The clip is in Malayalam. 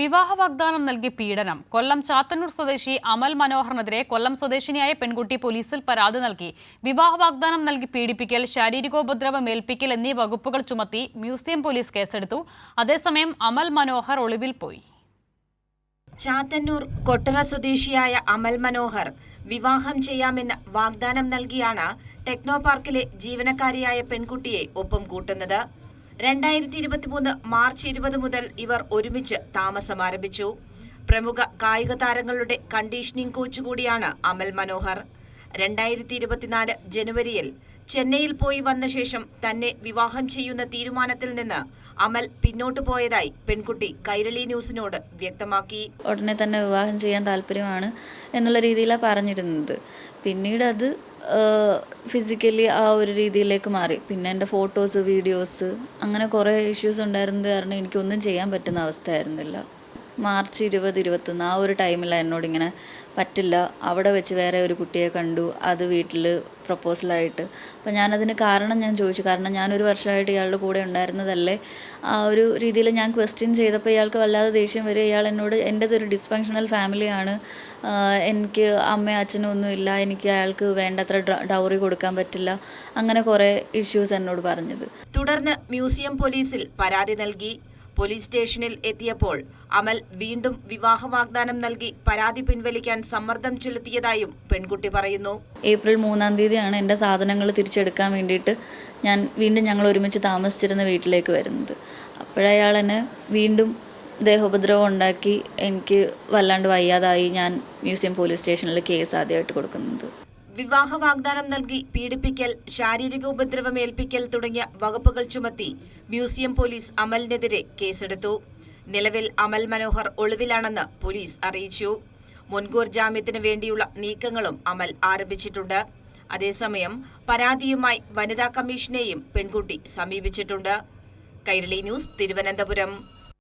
വിവാഹ വാഗ്ദാനം നൽകി പീഡനം. കൊല്ലം ചാത്തന്നൂർ സ്വദേശി അമൽ മനോഹറിനെതിരെ കൊല്ലം സ്വദേശിനിയായ പെൺകുട്ടി പോലീസിൽ പരാതി നൽകി. വിവാഹ വാഗ്ദാനം നൽകി പീഡിപ്പിക്കൽ ശാരീരികോപദ്രവം ഏൽപ്പിക്കൽ എന്നീ വകുപ്പുകൾ ചുമത്തി മ്യൂസിയം പോലീസ് കേസെടുത്തു. അതേസമയം അമൽ മനോഹർ ഒളിവിൽ പോയി. ചാത്തന്നൂർ കൊട്ടറ സ്വദേശിയായ അമൽ മനോഹർ വിവാഹം ചെയ്യാമെന്ന് വാഗ്ദാനം നൽകിയാണ് ടെക്നോ പാർക്കിലെ ജീവനക്കാരിയായ പെൺകുട്ടിയെ ഒപ്പം കൂട്ടുന്നത്. രണ്ടായിരത്തി ഇരുപത്തിമൂന്ന് മാർച്ച് ഇരുപത് മുതൽ ഇവർ ഒരുമിച്ച് താമസം ആരംഭിച്ചു. പ്രമുഖ കായിക താരങ്ങളുടെ കണ്ടീഷനിംഗ് കോച്ച് കൂടിയാണ് അമൽ മനോഹർ. രണ്ടായിരത്തി ഇരുപത്തിനാല് ജനുവരിയിൽ ചെന്നൈയിൽ പോയി വന്ന ശേഷം തന്നെ വിവാഹം ചെയ്യുന്ന തീരുമാനത്തിൽ നിന്ന് അമൽ പിന്നോട്ടു പോയതായി പെൺകുട്ടി കൈരളി ന്യൂസിനോട് വ്യക്തമാക്കി. ഉടനെ തന്നെ വിവാഹം ചെയ്യാൻ താല്പര്യമാണ് എന്നുള്ള രീതിയിലാണ് പറഞ്ഞിരുന്നത്. പിന്നീട് അത് ഫിസിക്കലി ആ ഒരു രീതിയിലേക്ക് മാറി. പിന്നെ എന്റെ ഫോട്ടോസ് വീഡിയോസ് അങ്ങനെ കുറേ ഇഷ്യൂസ് ഉണ്ടായിരുന്നത് കാരണം എനിക്കൊന്നും ചെയ്യാൻ പറ്റുന്ന അവസ്ഥയായിരുന്നില്ല മാർച്ച് ഇരുപത് ഇരുപത്തൊന്ന് ആ ഒരു ടൈമിൽ എന്നോട് ഇങ്ങനെ പറ്റില്ല. അവിടെ വെച്ച് വേറെ ഒരു കുട്ടിയെ കണ്ടു. അത് വീട്ടിൽ പ്രപ്പോസലായിട്ട്. അപ്പം ഞാനതിന് കാരണം ഞാൻ ചോദിച്ചു. കാരണം ഞാനൊരു വർഷമായിട്ട് ഇയാളുടെ കൂടെ ഉണ്ടായിരുന്നതല്ലേ? ആ ഒരു രീതിയിൽ ഞാൻ ക്വസ്റ്റ്യൻ ചെയ്തപ്പോൾ ഇയാൾക്ക് വല്ലാതെ ദേഷ്യം വരും ഇയാൾ എന്നോട് എന്റെതൊരു ഡിസ്ഫങ്ഷണൽ ഫാമിലിയാണ് എനിക്ക് അമ്മയും അച്ഛനും ഒന്നുമില്ല എനിക്ക് അയാൾക്ക് വേണ്ടത്ര ഡൗറി കൊടുക്കാൻ പറ്റില്ല. അങ്ങനെ കുറേ ഇഷ്യൂസ് എന്നോട് പറഞ്ഞത്. തുടർന്ന് മ്യൂസിയം പോലീസിൽ പരാതി നൽകി. പോലീസ് സ്റ്റേഷനിൽ എത്തിയപ്പോൾ അമൽ വീണ്ടും വിവാഹ വാഗ്ദാനം നൽകി പരാതി പിൻവലിക്കാൻ സമ്മർദ്ദം ചെലുത്തിയതായും പെൺകുട്ടി പറയുന്നു. ഏപ്രിൽ മൂന്നാം തീയതിയാണ് എന്റെ സാധനങ്ങൾ തിരിച്ചെടുക്കാൻ വേണ്ടിയിട്ട് ഞാൻ വീണ്ടും ഞങ്ങൾ ഒരുമിച്ച് താമസിച്ചിരുന്ന വീട്ടിലേക്ക് വരുന്നത്. അപ്പോഴയാൾ എന്നെ വീണ്ടും ദേഹോപദ്രവം ഉണ്ടാക്കി എനിക്ക് വല്ലാണ്ട് വയ്യാതായി ഞാൻ മ്യൂസിയം പോലീസ് സ്റ്റേഷനിൽ കേസ് ആദ്യമായിട്ട് കൊടുക്കുന്നത്. വിവാഹ വാഗ്ദാനം നൽകി പീഡിപ്പിക്കൽ ശാരീരിക ഉപദ്രവം ഏൽപ്പിക്കൽ തുടങ്ങിയ വകുപ്പുകൾ ചുമത്തി മ്യൂസിയം പോലീസ് അമലിനെതിരെ കേസെടുത്തു. നിലവിൽ അമൽ മനോഹർ ഒളിവിലാണെന്ന് പോലീസ് അറിയിച്ചു. മുൻകൂർ ജാമ്യത്തിന് വേണ്ടിയുള്ള നീക്കങ്ങളും അമൽ ആരംഭിച്ചിട്ടുണ്ട്. അതേസമയം പരാതിയുമായി വനിതാ കമ്മീഷനെയും പെൺകുട്ടി സമീപിച്ചിട്ടുണ്ട്. കൈരളി ന്യൂസ് തിരുവനന്തപുരം.